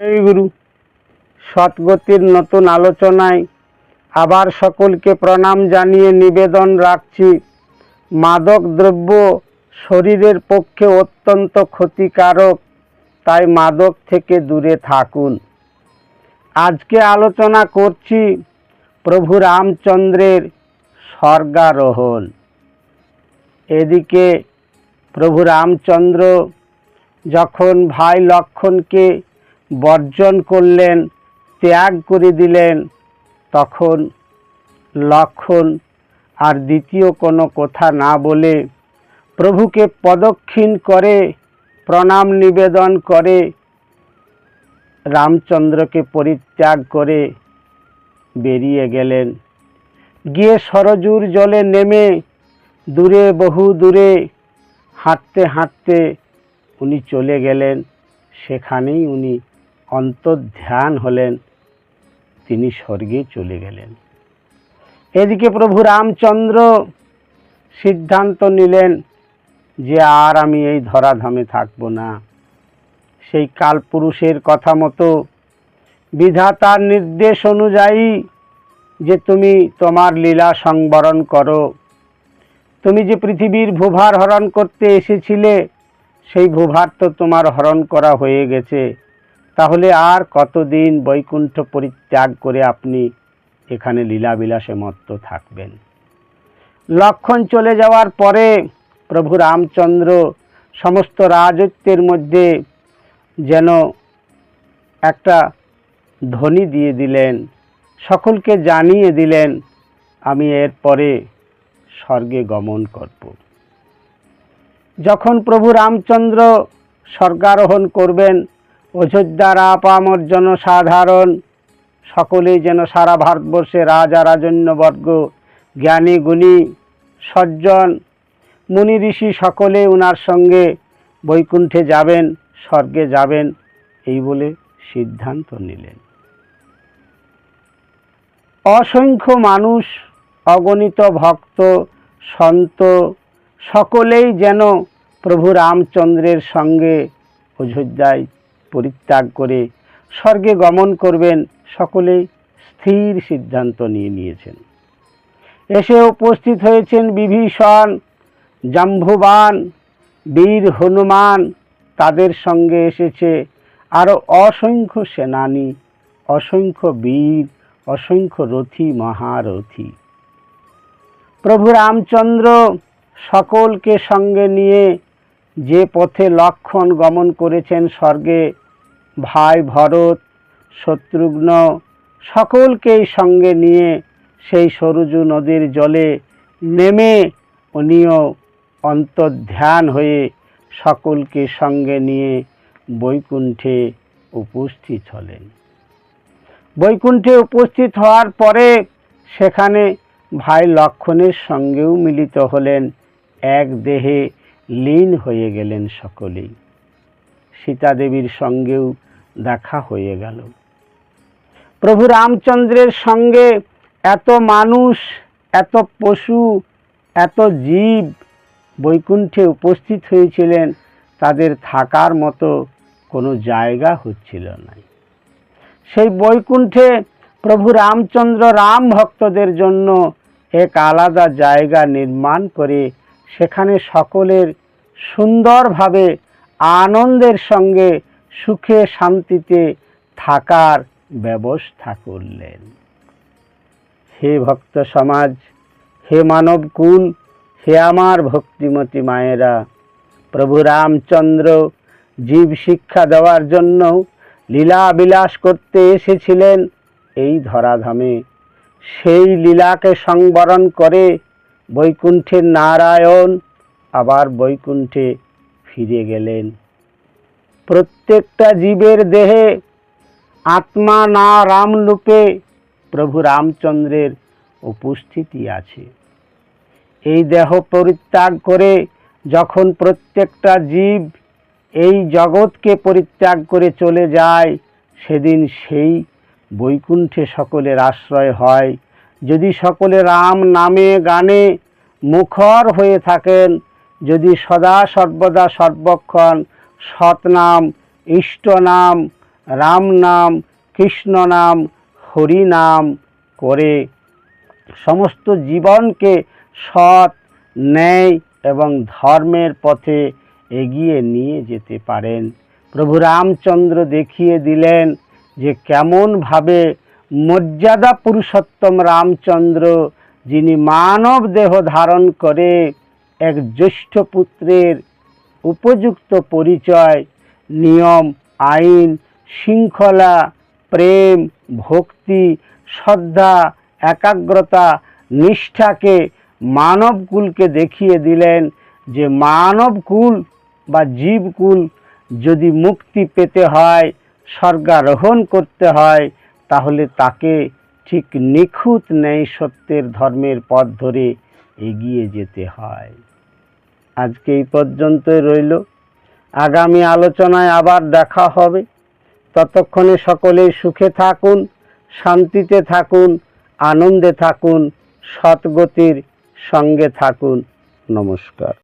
গুরু, সৎগতির নতুন আলোচনায় আবার সকলকে প্রণাম জানিয়ে নিবেদন রাখছি। মাদক দ্রব্য শরীরের পক্ষে অত্যন্ত ক্ষতিকারক, তাই মাদক থেকে দূরে থাকুন। আজকে আলোচনা করছি প্রভু রামচন্দ্রের স্বর্গারোহণ। এদিকে প্রভু রামচন্দ্র যখন ভাই লক্ষণকে বর্জন করলেন, ত্যাগ করে দিলেন, তখন লক্ষণ আর দ্বিতীয় কোনো কথা না বলে প্রভুকে প্রদক্ষিণ করে, প্রণাম নিবেদন করে, রামচন্দ্রকে পরিত্যাগ করে বেরিয়ে গেলেন। গিয়ে সরজুর জলে নেমে দূরে, বহু দূরে হাঁটতে হাঁটতে উনি চলে গেলেন। সেখানেই উনি অন্তর্ধ্যান হলেন, তিনি স্বর্গে চলে গেলেন। এদিকে প্রভু রামচন্দ্র সিদ্ধান্ত নিলেন যে আর আমি এই ধরাধামে থাকব না। সেই কালপুরুষের কথা মতো বিধাতার নির্দেশ অনুযায়ী যে তুমি তোমার লীলা সংবরণ করো, তুমি যে পৃথিবীর ভূভার হরণ করতে এসেছিলে, সেই ভূভার তো তোমার হরণ করা হয়ে গেছে। তাহলে আর কতদিন বৈকুণ্ঠ পরিত্যাগ করে আপনি এখানে লীলাবিলাসে মত্ত থাকবেন? লক্ষণ চলে যাওয়ার পরে প্রভু রামচন্দ্র সমস্ত রাজত্বের মধ্যে যেন একটা ধ্বনি দিয়ে দিলেন, সকলকে জানিয়ে দিলেন, আমি এরপরে স্বর্গে গমন করব। যখন প্রভু রামচন্দ্র স্বর্গারোহণ করবেন অযোধ্যার আপামর জনসাধারণ সকলেই যেন সারা ভারতবর্ষে রাজা রাজন্যবর্গ, জ্ঞানী গুণী, সজ্জন, মুনি ঋষি সকলে উনার সঙ্গে বৈকুণ্ঠে যাবেন, স্বর্গে যাবেন, এই বলে সিদ্ধান্ত নিলেন। অসংখ্য মানুষ, অগণিত ভক্ত, সন্ত, সকলেই যেন প্রভু রামচন্দ্রের সঙ্গে অযোধ্যায় পরিত্যাগ করে স্বর্গে গমন করবেন সকলেই স্থির সিদ্ধান্ত নিয়ে নিয়েছেন। এসে উপস্থিত হয়েছেন বিভীষণ, জাম্ভুবান, বীর হনুমান, তাদের সঙ্গে এসেছে আরও অসংখ্য সেনানী, অসংখ্য বীর, অসংখ্য রথী, মহারথী। প্রভু রামচন্দ্র সকলকে সঙ্গে নিয়ে যে পথে লক্ষণ গমন করেছেন স্বর্গে ভাই ভরত, শত্রুঘ্ন সকলকেই সঙ্গে নিয়ে সেই সরুজু নদীর জলে নেমে উনিও অন্তর্ধ্যান হয়ে সকলকে সঙ্গে নিয়ে বৈকুণ্ঠে উপস্থিত হলেন। বৈকুণ্ঠে উপস্থিত হওয়ার পরে সেখানে ভাই লক্ষণের সঙ্গেও মিলিত হলেন। এক দেহে লীন হয়ে গেলেন সকলেই। সীতা দেবীর সঙ্গেও দেখা হয়ে গেল। প্রভু রামচন্দ্রের সঙ্গে এত মানুষ, এত পশু, এত জীব বৈকুণ্ঠে উপস্থিত হয়েছিলেন, তাদের থাকার মতো কোনো জায়গা হচ্ছিল না। সেই বৈকুণ্ঠে প্রভু রামচন্দ্র রাম ভক্তদের জন্য এক আলাদা জায়গা নির্মাণ করে সেখানে সকলের সুন্দরভাবে আনন্দের সঙ্গে সুখে শান্তিতে থাকার ব্যবস্থা করলেন। হে ভক্ত সমাজ, হে মানব কুল, হে আমার ভক্তিমতী মায়েরা, প্রভু রামচন্দ্র জীব শিক্ষা দেওয়ার জন্য লীলা বিলাস করতে এসেছিলেন এই ধরাধামে। সেই লীলাকে সংবরণ করে বৈকুণ্ঠের নারায়ণ আবার বৈকুণ্ঠে ফিরে গেলেন। প্রত্যেকটা জীবের দেহে আত্মা না রামরূপে প্রভু রামচন্দ্রের উপস্থিতি আছে। এই দেহ পরিত্যাগ করে যখন প্রত্যেকটা জীব এই জগৎকে পরিত্যাগ করে চলে যায়, সেদিন সেই বৈকুণ্ঠে সকলের আশ্রয় হয়। যদি সকলে রাম নামে গানে মুখর হয়ে থাকেন যদি সদা সর্বদা সর্বক্ষণ সৎনাম ইষ্ট নাম, রাম নাম, কৃষ্ণ নাম, হরি নাম করে সমস্ত জীবনকে সৎ, ন্যায় এবং ধর্মের পথে এগিয়ে নিয়ে যেতে পারেন। প্রভু রামচন্দ্র দেখিয়ে দিলেন যে কেমনভাবে মর্যাদা পুরুষোত্তম রামচন্দ্র, যিনি মানব দেহ ধারণ করে এক জ্যেষ্ঠ পুত্রের উপযুক্ত পরিচয়, নিয়ম, আইন, শৃঙ্খলা, প্রেম, ভক্তি, শ্রদ্ধা, একাগ্রতা, নিষ্ঠাকে মানবকুলকে দেখিয়ে দিলেন যে মানবকুল বা জীবকুল যদি মুক্তি পেতে হয়, স্বর্গারোহণ করতে হয়, তাহলে তাকে ঠিক নিখুঁত ন্যায় সত্যের ধর্মের পথ ধরে এগিয়ে যেতে হয়। আজকে এই পর্যন্তই রইল। আগামী আলোচনায় আবার দেখা হবে। ততক্ষণে সকলেই সুখে থাকুন, শান্তিতে থাকুন, আনন্দে থাকুন, সৎগতির সঙ্গে থাকুন। নমস্কার।